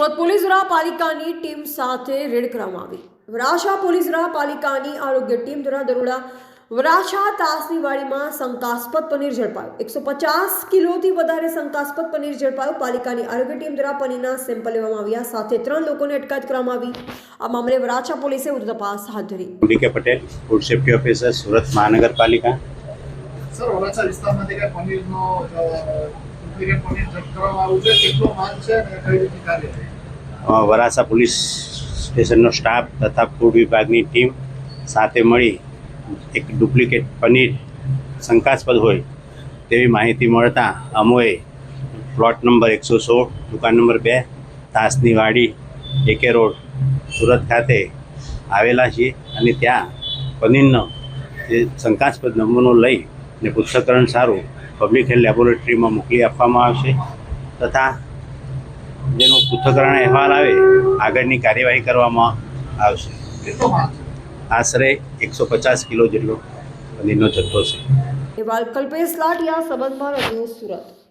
Surat police દ્વારા પાલિકાની team સાથે રેડ કરવામાં આવી. વરાછા પોલીસ દ્વારા પાલિકાની આરોગ્ય ટીમ દ્વારા દરોડા વરાછા તાસની વાડીમાં શંકાસ્પદ પનીર ઝડપાયું. એકસો પચાસ કિલોથી વધારે શંકાસ્પદ પનીર ઝડપાયું. પાલિકાની આરોગ્ય ટીમ દ્વારા પનીરના સેમ્પલ લેવામાં આવ્યા. સાથે ત્રણ લોકોને અટકાયત કરવામાં આવી. આ મામલે વરાછા પોલીસે વધુ તપાસ હાથ ધરી. DK Patel food safety officer Surat મહાનગરપાલિકા. સર વરાછા વિસ્તારમાંથી પનીરનો વરાછા પોલીસ સ્ટેશનનો સ્ટાફ તથા ફૂડ વિભાગની ટીમ સાથે મળી એક ડુપ્લિકેટ પનીર શંકાસ્પદ હોય તેવી માહિતી મળતા અમોએ પ્લોટ નંબર એકસો સોળ, દુકાન નંબર બે, તાસની વાડી, એકે રોડ, સુરત ખાતે આવેલા છીએ અને ત્યાં પનીરનો જે શંકાસ્પદ નમૂનો લઈ ને પૃથ્થકરણ સારું પબ્લિક હેલ્થ લેબોરેટરીમાં મોકલી આપવામાં આવશે તથા જેનો પૃથ્થકરણ અહેવાલ આવે આગળની કાર્યવાહી કરવામાં આવશે. આશરે એકસો પચાસ કિલો જેટલો પનીરનો જથ્થો છે. અહેવાલ કલ્પેશ લાઠિયા સંબંધમાં સુરત.